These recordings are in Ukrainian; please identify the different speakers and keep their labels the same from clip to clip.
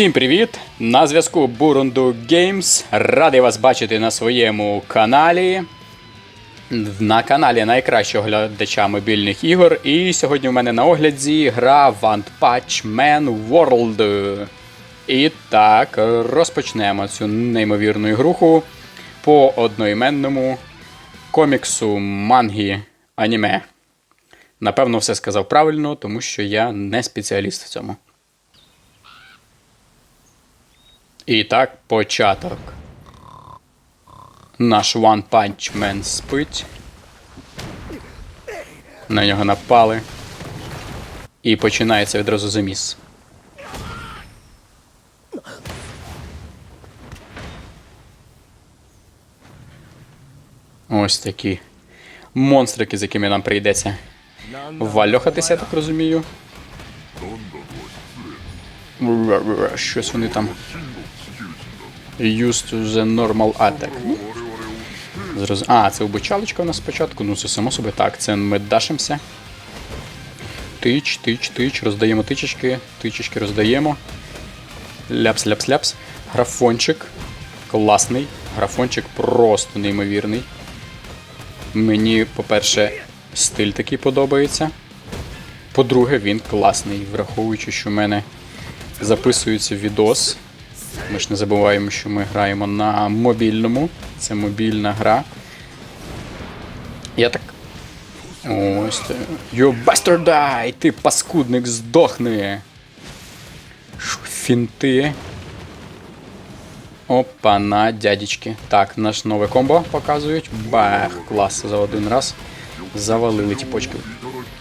Speaker 1: Всім привіт! На зв'язку Бурунду Games. Радий вас бачити на своєму каналі. На каналі найкращого глядача мобільних ігор. І сьогодні в мене на огляді гра One Punch Man World. І так, розпочнемо цю неймовірну ігруху по одноіменному коміксу мангі аніме. Напевно, все сказав правильно, тому що я не спеціаліст в цьому. І так, початок. Наш One Punch Man спить. На нього напали. І починається відразу заміс. Ось такі монстрики, з якими нам прийдеться вальохатися, я так розумію. Щось вони там. Used the normal attack. Зроз... А, це обучалочка у нас спочатку. Ну, це само собі так. Це ми дашимося. Тич, тич, тич. Роздаємо тичечки. Тичечки роздаємо. Ляпс, ляпс, ляпс. Графончик. Класний. Графончик просто неймовірний. Мені, по-перше, стиль такий подобається. По-друге, він класний, враховуючи, що в мене записується відос. Ми ж не забуваємо, що ми граємо на мобільному. Це мобільна гра. Я так. Ось. You bastard die! Ти паскудник здохни! Фінти. Опа, на дядечки. Так, наш нове комбо показують. Бах, клас за один раз. Завалили ті почки.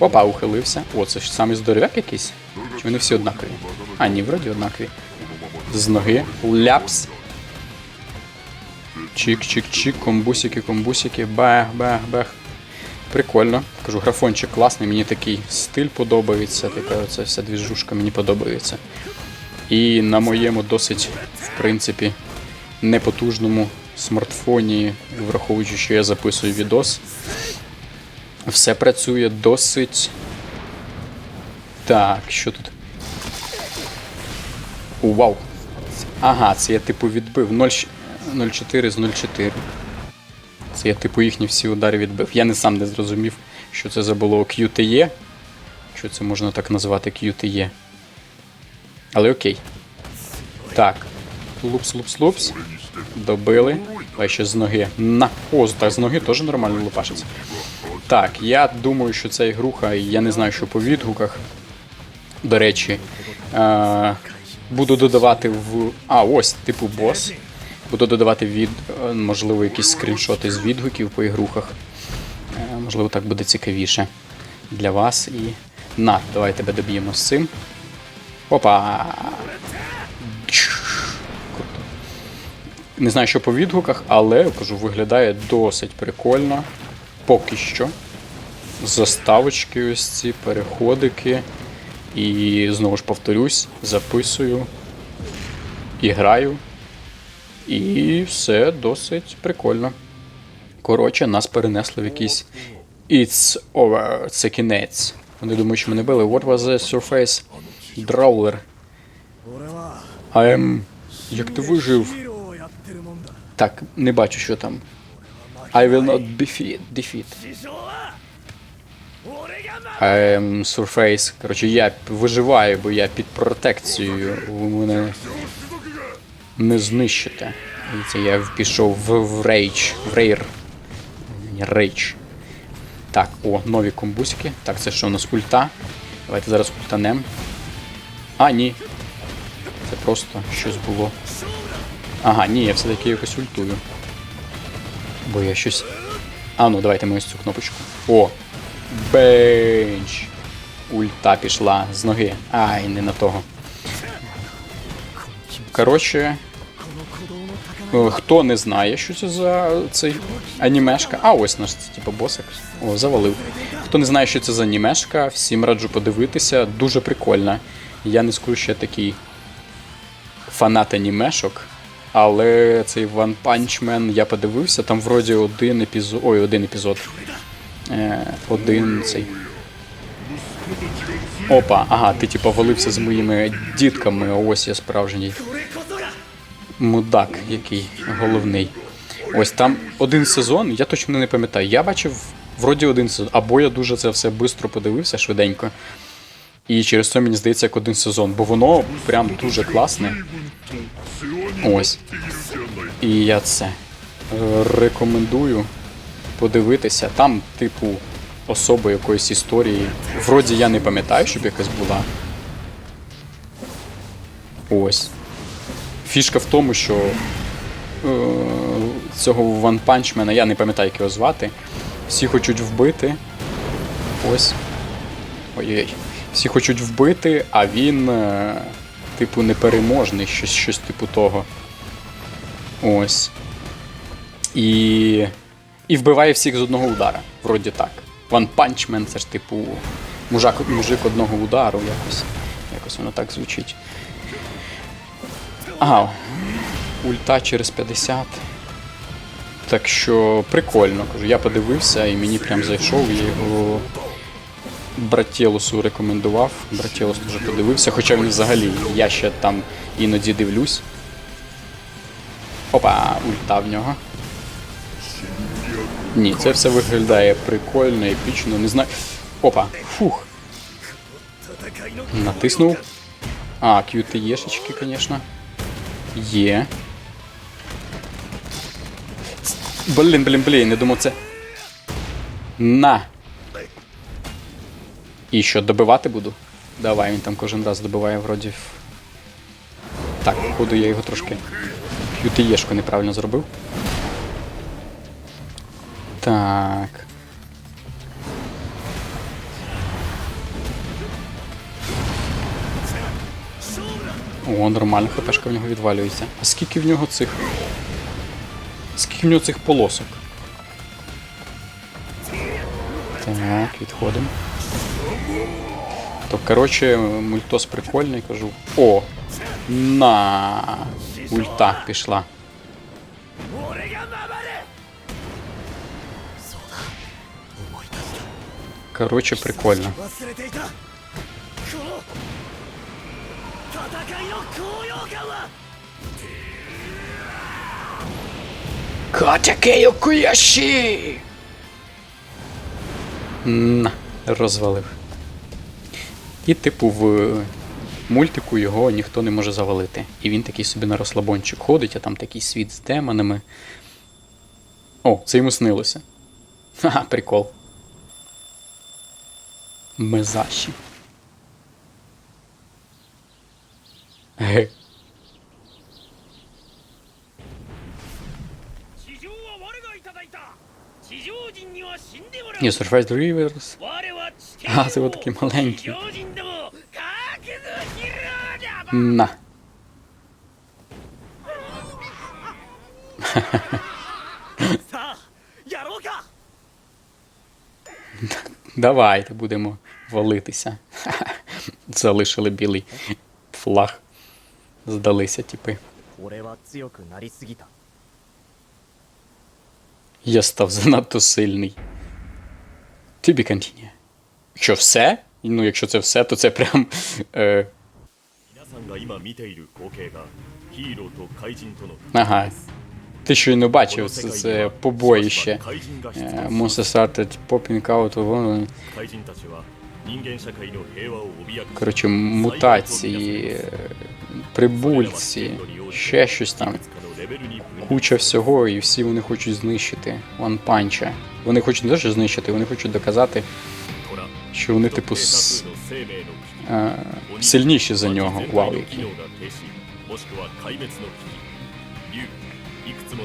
Speaker 1: Опа, ухилився. О, це ж самий здоровяк якийсь? Чи вони всі однакові? А, ні, вроді однакові. З ноги. Ляпс. Чик-чик-чик, комбусики, комбусики. Бах, бах, бах. Прикольно. Кажу, графончик класний, мені такий стиль подобається. Така оця вся двіжушка мені подобається. І на моєму досить, в принципі, непотужному смартфоні, враховуючи, що я записую відос, все працює досить. Так, що тут? Вау. Ага, це я типу відбив 0,4 з 0,4. Це я типу їхні всі удари відбив. Я не сам не зрозумів, що це за було QTE. Що це можна так назвати QTE. Але окей. Так. Лупс, лупс, лупс. Добили. А ще з ноги. На. О, так з ноги теж нормально лупашиться. Так, я думаю, що ця ігруха, я не знаю, що по відгуках. До речі, е- буду додавати в. А, ось, типу бос. Буду додавати від, е, можливо, якісь скріншоти з відгуків по ігрухах. Е, можливо, так буде цікавіше для вас. І. На, давай тебе доб'ємо з цим. Опа! Круто. Не знаю, що по відгуках, але кажу, виглядає досить прикольно. Поки що. Заставочки ось ці, переходики. І знову ж повторюсь, записую і граю. І все досить прикольно. Коротше, нас перенесли в якийсь It's over, це кінець. Вони думають, що мене били. What was the surface Drawler? I'm... Як ти вижив? Так, не бачу, що там. I will not defeat. defeat. I'm surface. Коротше, я виживаю, бо я під протекцією. Ви мене не знищите. Це я пішов в, в рейдж. В рейр. Рейдж. Так, о, нові комбусики. Так, це що у нас ульта? Давайте зараз ультанем. А, ні. Це просто щось було. Ага, ні, я все-таки якось ультую. Бо я щось. А ну, давайте ми ось цю кнопочку. О! Бенч! Ульта пішла з ноги. Ай, не на того. Коротше. е, Хто не знає, що це за цей анімешка. А, ось наш типу босик. О, завалив. Хто не знає, що це за анімешка, всім раджу подивитися. Дуже прикольна. Я не скажу, що я такий фанат анімешок. Але цей One Punch Man я подивився, там вроді один епізод. Ой, один епізод. Е, один цей. Опа, ага, ти типа валився з моїми дітками, ось я справжній мудак, який головний. Ось там один сезон, я точно не пам'ятаю. Я бачив вроді один сезон, або я дуже це все швидко подивився швиденько. І через це мені здається як один сезон, бо воно прям дуже класне. Ось. І я це рекомендую подивитися. Там, типу, особи якоїсь історії. Вроді я не пам'ятаю, щоб якась була. Ось. Фішка в тому, що е, цього One Punch Man, я не пам'ятаю, як його звати. Всі хочуть вбити. Ось. Ой-ой. Всі хочуть вбити, а він, е, типу, непереможний, щось, щось типу того. Ось. І. І вбиває всіх з одного удара. Вроді так. One Punch Man, це ж типу. Мужак, мужик одного удару якось. Якось воно так звучить. Ага. Ульта через 50. Так що прикольно, кажу. Я подивився і мені прям зайшов, я його Братєлусу рекомендував. Братєлус теж подивився, хоча він взагалі, я ще там іноді дивлюсь. Опа, ульта в нього. Ні, це все виглядає прикольно, епічно, не знаю. Опа, фух. Натиснув. А, QTE-шечки, звісно. Є. Блін, блін, блін, не думав це. На. І що, добивати буду? Давай, він там кожен раз добиває вроді. Так, походу я його трошки. QTE-шку неправильно зробив. Так. О, нормально, хпшка в нього відвалюється. А скільки в нього цих. Скільки в нього цих полосок? Так, відходимо. То, коротше, мультос прикольний, кажу. О! На! Ульта пішла. Короче, прикольно. Катякею Куяші! На, розвалив. І, типу, в мультику його ніхто не може завалити. І він такий собі на розслабончик ходить, а там такий світ з демонами. О, це йому снилося. Ха, прикол.
Speaker 2: Masashi. É. E os
Speaker 1: troféus do Rivers?
Speaker 2: Ah,
Speaker 1: se
Speaker 2: eu vou ter que malenque. Na.
Speaker 1: Давайте будемо валитися. Залишили білий флаг. Здалися
Speaker 3: тіпи.
Speaker 1: Я став занадто сильний. Тобі контіні. Що все? Ну, якщо це все, то це прям. Е... Ага ти що
Speaker 4: й
Speaker 1: не
Speaker 4: бачив
Speaker 1: це, це побоїще. Е, Monster Started Popping Out
Speaker 4: One.
Speaker 1: Коротше, мутації, прибульці, ще щось там. Куча всього, і всі вони хочуть знищити One Punch. Вони хочуть не що знищити, вони хочуть доказати, що вони, типу, с... а, сильніші за нього. Вау, які.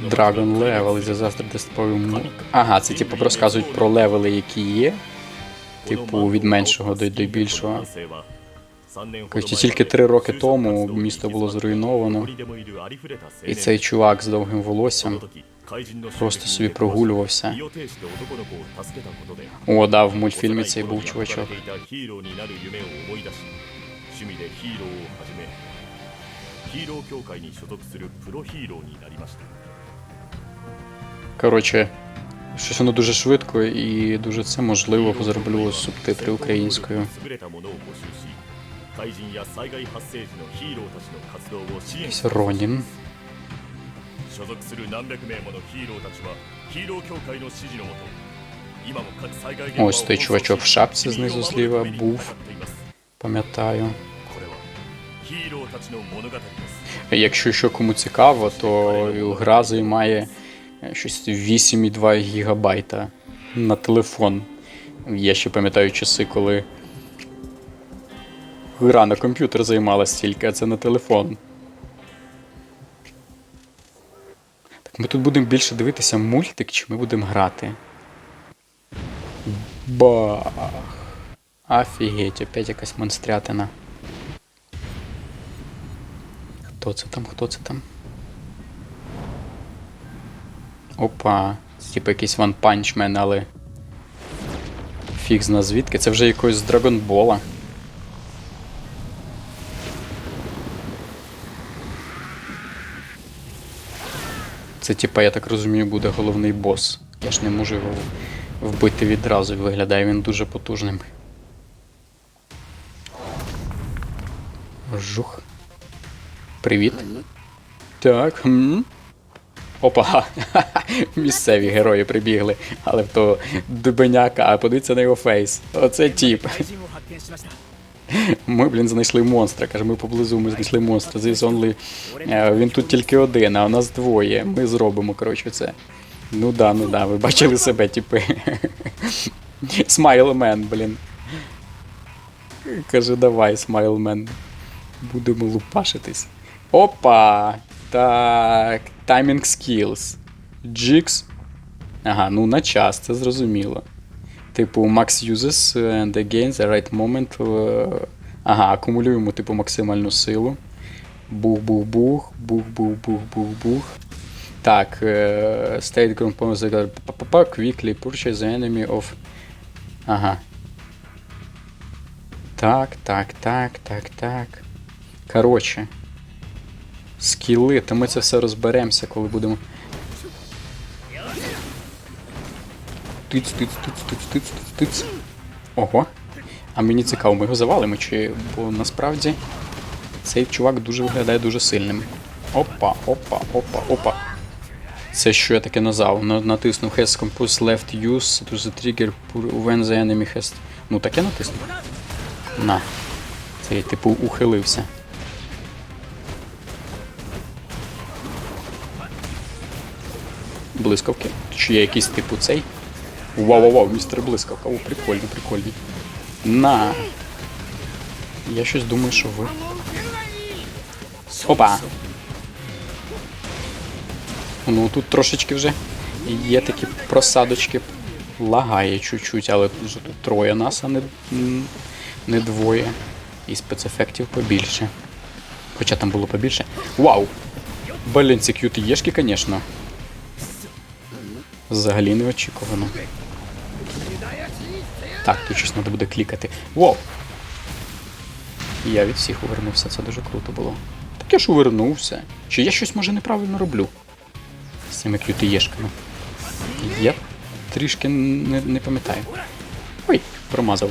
Speaker 1: Dragon Level is disaster destroy. Ага, це типу розказують про левели, які є. Типу, від меншого до, до більшого. Коротше, тільки три роки тому місто було зруйновано, і цей чувак з довгим волоссям просто собі прогулювався. О, да, в мультфільмі цей був чувачок.
Speaker 4: 趣味でヒーローを始めヒーロー協会に所属するプロヒーローになりました
Speaker 1: Коротше, Щось воно дуже швидко і дуже це можливо зроблю субтитри українською.
Speaker 4: 優れたものを募集し怪人や災害発生時のヒーローたちの活動を支援
Speaker 1: Якийсь Ронін.
Speaker 4: 所属する何百名ものヒーローたちはヒーロー協会の指示のもと今も各災害現場を
Speaker 1: Ось той чувачок в шапці знизу зліва був. Пам'ятаю. Якщо що кому цікаво, то гра займає е, щось 8,2 гігабайта на телефон. Я ще пам'ятаю часи, коли гра на комп'ютер займала стільки, а це на телефон. Так ми тут будемо більше дивитися мультик, чи ми будемо грати? Бах. Офігеть, опять якась монстрятина. Хто це там? Хто це там? Опа. Це типу якийсь One Punch Man, але. Фіг зна звідки. Це вже якось з Драгонбола. Це, типа, я так розумію, буде головний бос. Я ж не можу його вбити відразу, виглядає він дуже потужним. Жух. Привіт. Так. Хм. Опа, місцеві герої прибігли, але в того дубеняка, а подивіться на його фейс. Оце тіп. Ми, блін, знайшли монстра. Каже, ми поблизу ми знайшли монстра. This only... Е, він тут тільки один, а у нас двоє. Ми зробимо, коротше, це. Ну да, ну да, ви бачили себе, типи. Смайлмен, блін. Каже, давай, смайлмен. Будемо лупашитись. Опа! Так. Timing skills. Jigs. Ага, ну на час, це зрозуміло. Типу, max uses and again the right moment. е, Ага, акумулюємо типу максимальну силу. Бух-бух-бух, бух-бух-бух-бух-бух. Так, е, state components quickly purchase the enemy of. Ага. Так, так, так, так, так. Коротше. Скіли, то ми це все розберемося, коли будемо. Тиць, тиць, тиць, тиць, тиць, тиць, тиць. Ого. А мені цікаво, ми його завалимо, чи. Бо насправді цей чувак дуже виглядає дуже сильним. Опа, опа, опа, опа. Це що я таке назвав? Натиснув has compose left use to the trigger when the enemy has. Ну таке натиснув. На. Це я типу ухилився. Блискавки. Чи є якийсь типу цей? Вау-вау-вау, містер Блискавка. О, прикольно, прикольно. На. Я щось думаю, що ви. Опа! Ну тут трошечки вже є такі просадочки. Лагає чуть-чуть, але тут же тут троє нас, а не, не двоє. І спецефектів побільше. Хоча там було побільше. Вау! Блін, ці к'юти єшки, звісно. Взагалі неочікувано. Так, тут щось треба буде клікати. Вау! Я від всіх увернувся, це дуже круто було. Так я ж увернувся. Чи я щось може неправильно роблю? З цими к'ютиєшками. Я трішки не, не пам'ятаю. Ой, промазав.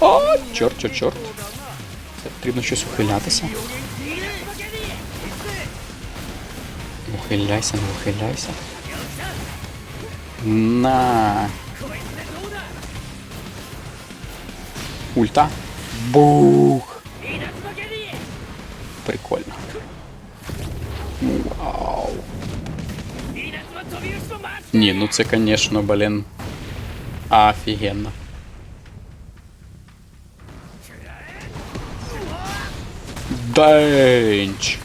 Speaker 1: О, чорт, чорт, чорт. Це потрібно щось ухилятися. Ухиляйся, не ухиляйся. На. Ульта. Бух. Прикольно. Вау. Ні, ну це, конечно, блін. Офігенно. Денч.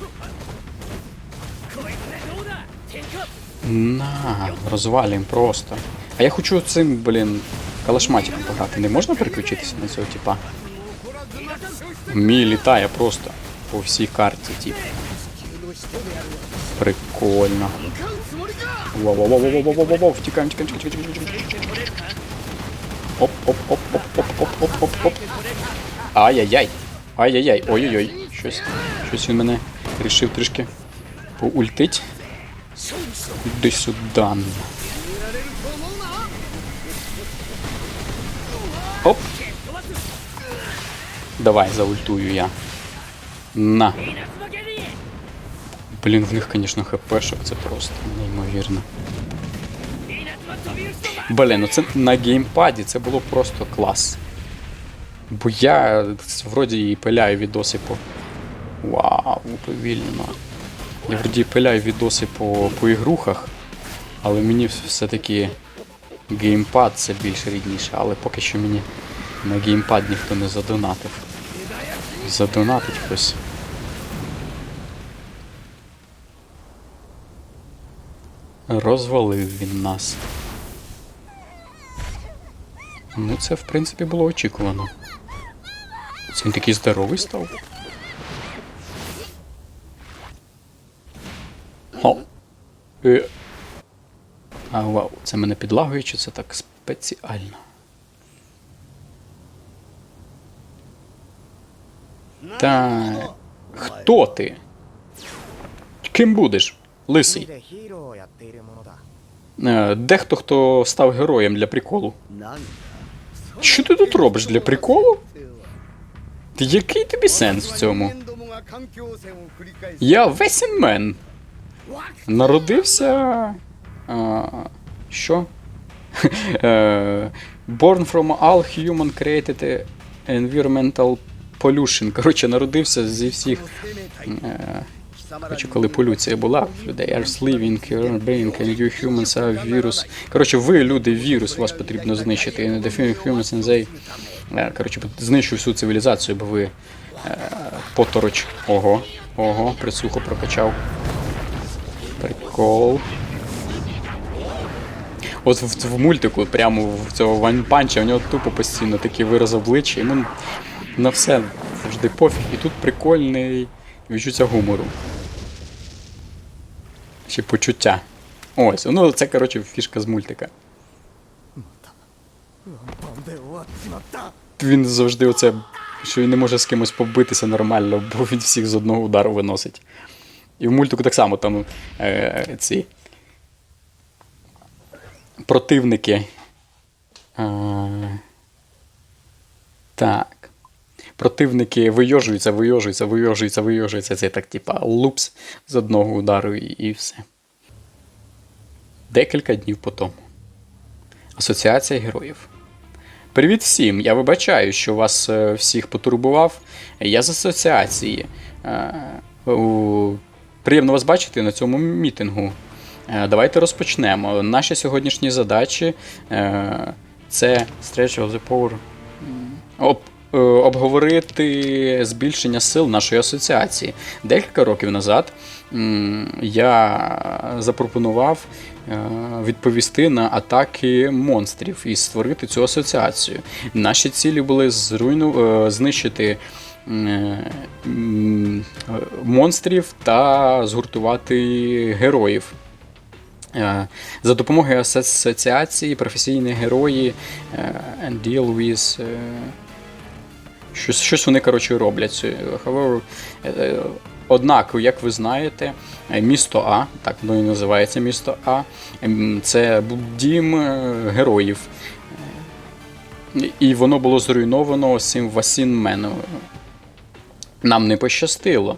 Speaker 1: На, розвалюємо просто. А я хочу цим, блін, калашматиком пограти. Не можна переключитися на цього типа? Мій літає просто по всій карті, тип. Прикольно. Воу-воу-воу-воу-воу-воу-воу, втікаємо, втікаємо, втікаємо, втікаємо, втікаємо. Оп, оп, оп, оп, оп, оп, оп, оп, оп. Ай-яй-яй. Ай-яй-яй. Ой-ой-ой. Щось, щось він мене рішив трішки поультить. Іди сюди. Оп! Давай, заультую я. На. Блін, в них, звісно, хпшок, це просто неймовірно. Блін, ну це на геймпаді, це було просто клас. Бо я вроді і пиляю відоси по... Вау, уповільнено. Я вроді пиляю відоси по, по ігрухах, але мені все-таки геймпад це більш рідніше, але поки що мені на геймпад ніхто не задонатив. Задонатить хтось. Розвалив він нас. Ну, це, в принципі, було очікувано. Це він такий здоровий став. А, вау, це мене підлагує, чи це так спеціально. Та. Хто ти? Ким будеш? Лисий. Е, дехто хто став героєм для приколу. Що ти тут робиш для приколу? Який тобі сенс в цьому? Я весь весінмен. Народився. А, що? Е, Born from all human created environmental pollution. Коротше, народився зі всіх. Е, Коротше, коли полюція була людей, Earth living, brain, and you humans are virus. Коротше, ви люди, вірус, вас потрібно знищити. And the humans and they... Е, Коротше, знищу всю цивілізацію, бо ви е, потороч. Ого, ого, присухо прокачав. Прикол. От в, в мультику, прямо в цього ванпанча, у нього тупо постійно такий вирази обличчя, йому ну, на все завжди пофіг. І тут прикольний відчуття гумору. Чи почуття. Ось, ну це, коротше, фішка з мультика. Він завжди оце, що він не може з кимось побитися нормально, бо він всіх з одного удару виносить. І в мультику так само там е, ці противники. Е, так. Противники вийожуються, вийожуються, вийожуються, вийожуються. Це так, типа, лупс з одного удару і, і все. Декілька днів по тому. Асоціація героїв. Привіт всім! Я вибачаю, що вас е, всіх потурбував. Я з асоціації. Е, у- Приємно вас бачити на цьому мітингу. Е, Давайте розпочнемо. Наші сьогоднішні задачі е, це Stretch of the Power. Об, е, обговорити збільшення сил нашої асоціації. Декілька років назад я запропонував відповісти на атаки монстрів і створити цю асоціацію. Наші цілі були зруйну... знищити монстрів та згуртувати героїв. Е, За допомогою асоціації професійні герої е, and deal with. е, Щось, щось вони, коротше, роблять. Однак, як ви знаєте, місто А, так воно і називається місто А, це дім героїв. І воно було зруйновано цим Васінменом. Нам не пощастило.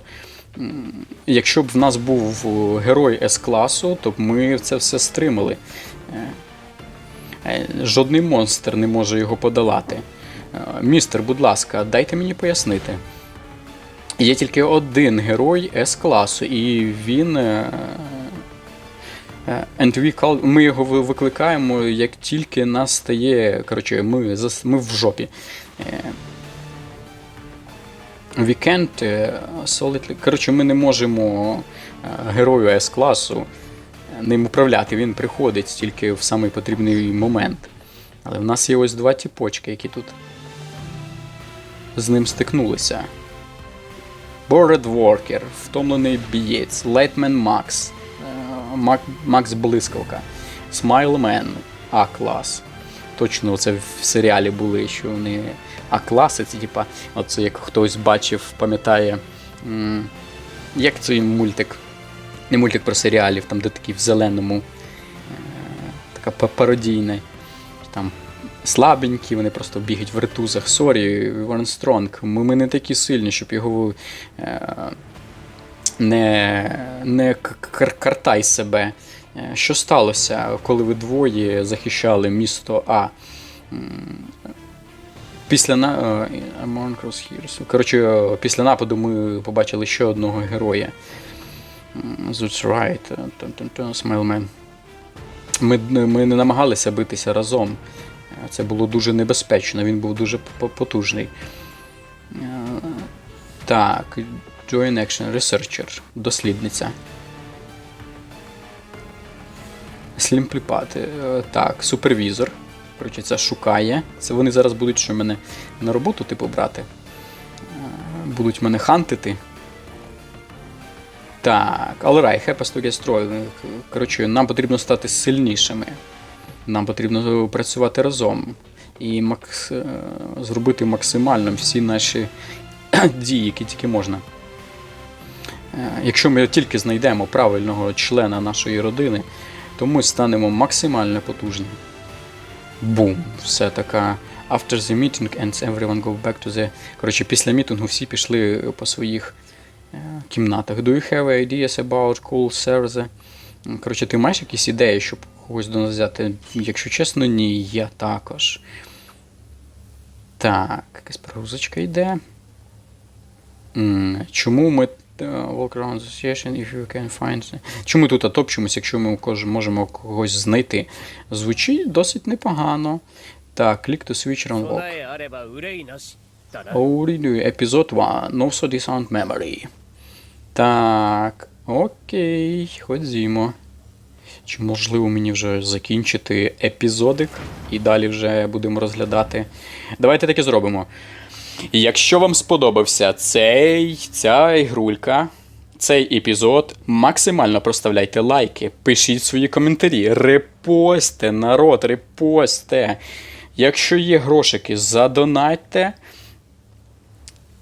Speaker 1: Якщо б в нас був е, герой С-класу, то б ми це все стримали. Е, е, Жодний монстр не може його подолати. Містер, будь ласка, дайте мені пояснити. Є тільки один герой С-класу, і він. we call, ми його викликаємо, як тільки нас стає. Коротше, ми, ми в жопі. Can't е, solidly. Коротше, ми не можемо е, герою С-класу е, ним управляти. Він приходить тільки в самий потрібний момент. Але в нас є ось два тіпочки, які тут з ним стикнулися. Bored Worker, втомлений бієць, е, Мак, Макс Блискавка, Смайлмен, А-клас. Точно це в серіалі були, що вони А-класи, це типа, оце як хтось бачив, пам'ятає, як цей мультик, не мультик про серіалів, там де такий в зеленому, е, така пародійна, там слабенькі, вони просто бігають в ретузах. Сорі, Ворон Стронг, ми, ми не такі сильні, щоб його е, не, не картай себе. Е, Що сталося, коли ви двоє захищали місто А? Після на... е, Among Us Heroes. Коротше, е, після нападу ми побачили ще одного героя. That's right. е, тун-тун-тун, Ми, ми не намагалися битися разом. Е, Це було дуже небезпечно, він був дуже потужний. Е, Так, Join Action Researcher, дослідниця. Слімпліпати. Е, Так, супервізор. Коротше, це шукає. Це вони зараз будуть що мене на роботу, типу, брати. Е, Будуть мене хантити. Так, alright, help us to. Коротше, нам потрібно стати сильнішими. Нам потрібно працювати разом. І макс... е, зробити максимально всі наші дії, які тільки можна. Е, Якщо ми тільки знайдемо правильного члена нашої родини, то ми станемо максимально потужні. Бум! Все така. After the meeting ends, everyone go back to the... Коротше, після мітингу всі пішли по своїх е, кімнатах. Do you have ideas about cool server? Коротше, ти маєш якісь ідеї, щоб когось до нас взяти? Якщо чесно, ні, я також. Так, якась прогрузочка йде. Чому ми. Е, Walkaround Association, if you can find. Чому тут отопчимось, якщо ми можемо когось знайти? Звучить досить непогано. Так, click to switch around walk. Урідую епізод 1. No so sound memory. Так. Окей, ходімо. Чи можливо мені вже закінчити епізодик і далі вже будемо розглядати. Давайте таке зробимо. Якщо вам сподобався цей, ця ігрулька, цей епізод, максимально проставляйте лайки, пишіть свої коментарі, репостте, народ, репостте. Якщо є грошики, задонатьте.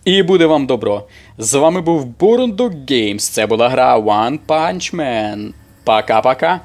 Speaker 1: І буде вам добро. З вами був Бурундук Games. Це була гра One Punch Man. Пока-пока.